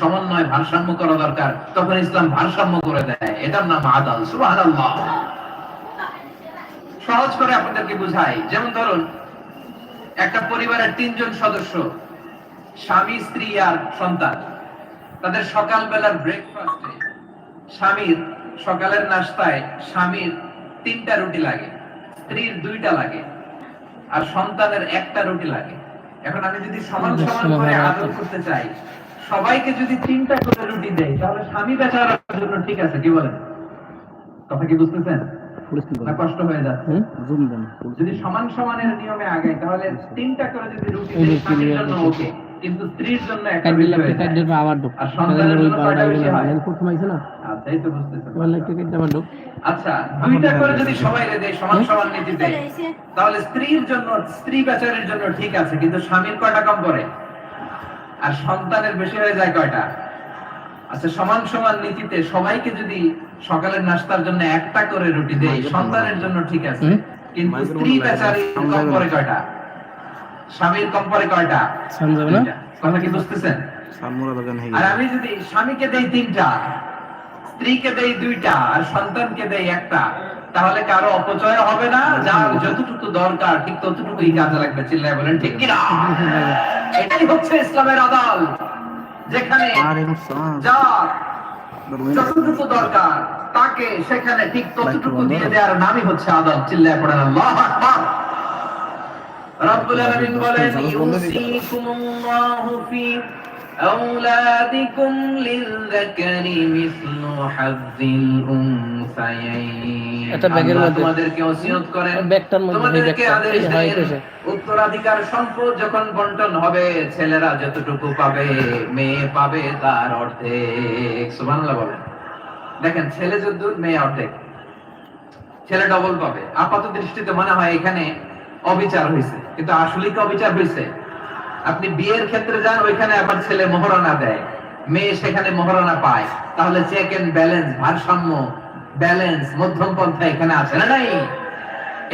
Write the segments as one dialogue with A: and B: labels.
A: সমন্বয় ভারসাম্য করা দরকার তখন ইসলাম ভারসাম্য করে দেয়। এটার নাম আদাল সুবহানাল্লাহ। সহজ করে আপনাদেরকে বুঝাই যেমন ধরুন একটা পরিবারের তিনজন সদস্য স্বামী স্ত্রী আর সন্তান। তাদের সকালবেলার ব্রেকফাস্টে স্বামীর সকালের নাস্তায় স্বামীর তিনটা রুটি লাগে স্ত্রীর দুইটা লাগে আর সন্তানের একটা রুটি লাগে। এখন আমি যদি সমান সমান করে আদর করতে চাই সবাইকে যদি তিনটা করে রুটি দেই তাহলে স্বামী বেচারার জন্য ঠিক আছে কি বলেন? কথা কি বুঝতেছেন? না কষ্ট হয়ে যাচ্ছে। যদি সমান সমানের নিয়মে আগে তাহলে তিনটা করে যদি রুটি স্বামীর জন্য ওকে কিন্তু স্ত্রীর জন্য একটা
B: কাট
A: হয়ে যায়।
B: কাট দিলাম আবার ঢুক
A: আর সন্তানের জন্য কয়টা বেশি হয়?
B: প্রথম আইছে না?
A: আচ্ছা তো বুঝতেছেন।
B: কেটে
A: আচ্ছা দুইটা করে যদি সবাই দেয় সমান সমান নীতি দেয় তাহলে স্ত্রীর জন্য স্ত্রী বেচারের জন্য ঠিক আছে কিন্তু স্বামীর কয়টা কম করে? আর সন্তানের বেশি হয়ে যায় কয়টা? আচ্ছা সমান সমান নীতিতে সবাইকে যদি সকালের নাস্তার জন্য একটা করে রুটি দেই সন্তানের জন্য ঠিক আছে কিন্তু স্ত্রী বেচারির কম করে কয়টা? স্বামীর কম করে কয়টা। কথা কি বুঝতেছেন? আর আমি যদি স্বামীকে দেই তিনটা স্ত্রীকে দেই দুইটা আর সন্তানকে দেই একটা তাহলে কারও অপচয় হবে না। যার যতটুকু দরকার ঠিক ততটুকুই কাজে লাগবে। চিল্লায় বলেন ঠিক কিনা? এটাই হচ্ছে ইসলামের আদাল যেখানে যার যতটুকু দরকার তাকে সেখানে ঠিক ততটুকু দিয়ে দেওয়ার নামই হচ্ছে আদাল চিল্লায় পড়েন আল্লাহ আকবার রব্বুল আলামিন বলেন ইউসিকুমুল্লাহু ফি أولادكم للذكر مثل حظ الأنثيين
B: এটা ব্যাগের মধ্যে।
A: তোমাদেরকে ওসিয়ত করেন।
B: ব্যাগটার মধ্যে ব্যাগটা,
A: উত্তরাধিকার সম্পদ যখন বন্টন হবে ছেলেরা যতটুকু পাবে মেয়ে পাবে তার অর্ধেক। সুবহানাল্লাহ বলেন। দেখেন ছেলে যদ্দূর মেয়ে অর্ধেক। ছেলে ডবল পাবে। আপাত দৃষ্টিতে মনে হয় এখানে অবিচার হয়েছে কিন্তু আসলে কি অবিচার হয়েছে আপনি বিয়ের ক্ষেত্রে যান ওইখানে আবার ছেলে মোহরানা দেয়। মেয়ে সেখানে মোহরানা পায়। তাহলে চেক এন্ড ব্যালেন্স ভারসাম্য ব্যালেন্স মধ্যম পন্থা এখানে আছে না নাই?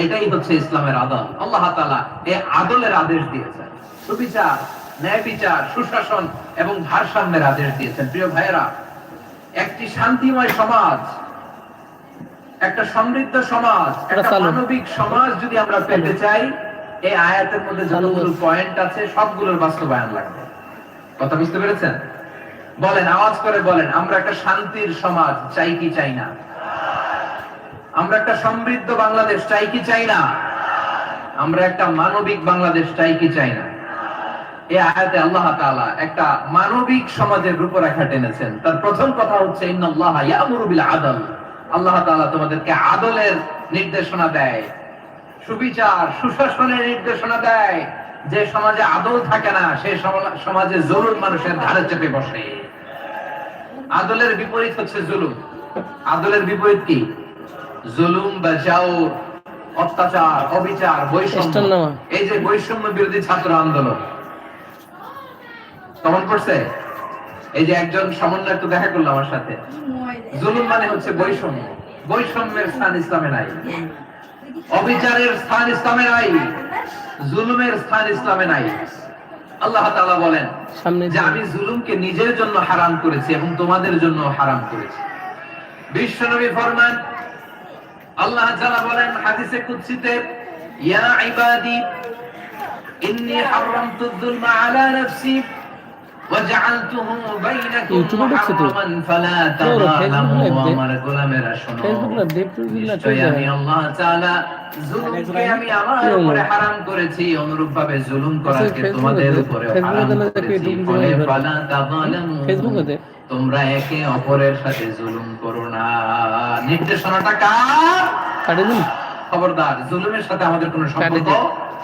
A: এটাই হচ্ছে ইসলামের আদল। আল্লাহ তাআলা এই আদলের আদেশ দিয়েছেন। সুবিচার ন্যায় বিচার সুশাসন এবং ভারসাম্যের আদেশ দিয়েছেন। প্রিয় ভাইয়েরা একটি শান্তিময় সমাজ একটা সমৃদ্ধ সমাজ একটা মানবিক সমাজ যদি আমরা পেতে চাই এই আয়াতের মধ্যে যতগুলো। পয়েন্ট আছে সবগুলোর বাস্তবায়ন লাগবে। কথা বুঝতে পেরেছেন? বলেন আওয়াজ করে বলেন আমরা একটা শান্তির সমাজ চাই কি চাই না। আমরা একটা সমৃদ্ধ বাংলাদেশ চাই কি চাই না? আমরা একটা মানবিক বাংলাদেশ চাই কি চাই না? এই আয়াতে আল্লাহ তাআলা একটা মানবিক সমাজের রূপরেখা টেনেছেন। তার প্রথম কথা হচ্ছে, ইন্নাল্লাহ ইয়ামুরু বিল আদল। আল্লাহ তাআলা তোমাদেরকে আদলের নির্দেশনা দেয়, সুবিচার, সুশাসনের নির্দেশনা দেয়। যে সমাজে আদল থাকে না সেই সমাজে জরুর মানুষের ধারে চেপে বসে। আদলের বিপরীত হচ্ছে জুলুম। আদলের বিপরীত কি? জুলুম বা জাউর অত্যাচার অবিচার বৈষম্য। এই যে বৈষম্য বিরোধী ছাত্র আন্দোলন। কেমন পড়ছে এই যে একজন সমন্বয় একটু দেখা করল আমার সাথে। জুলুম মানে হচ্ছে বৈষম্য। বৈষম্যের স্থান ইসলামে নাই। অবিচারের স্থান ইসলামে নাই। জুলুমের স্থান ইসলামে নাই। আল্লাহ তাআলা বলেন
B: সামনে
A: যে আমি জুলুমকে নিজের জন্য হারাম করেছি এবং তোমাদের জন্য হারাম করেছি। বিশ্বনবী ফরমান আল্লাহ যারা বলেন হাদিসে কুদসিতে ইয়া ইবাদি ইন্নী হারামতু যুলমা আলা নাফসি। জুলুম তোমাদের তোমরা একে অপরের সাথে জুলুম করো না। নির্দেশনাটা কার? খবরদার জুলুমের সাথে আমাদের কোনো সম্পর্ক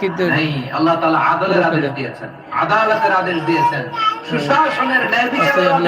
B: কিন্তু
A: নেই। আল্লাহ তাআলা আদলের
B: কাটে
A: আদেশ দিয়েছেন। আদালতের আদেশ দিয়েছেন। সুশাসনের ন্যায়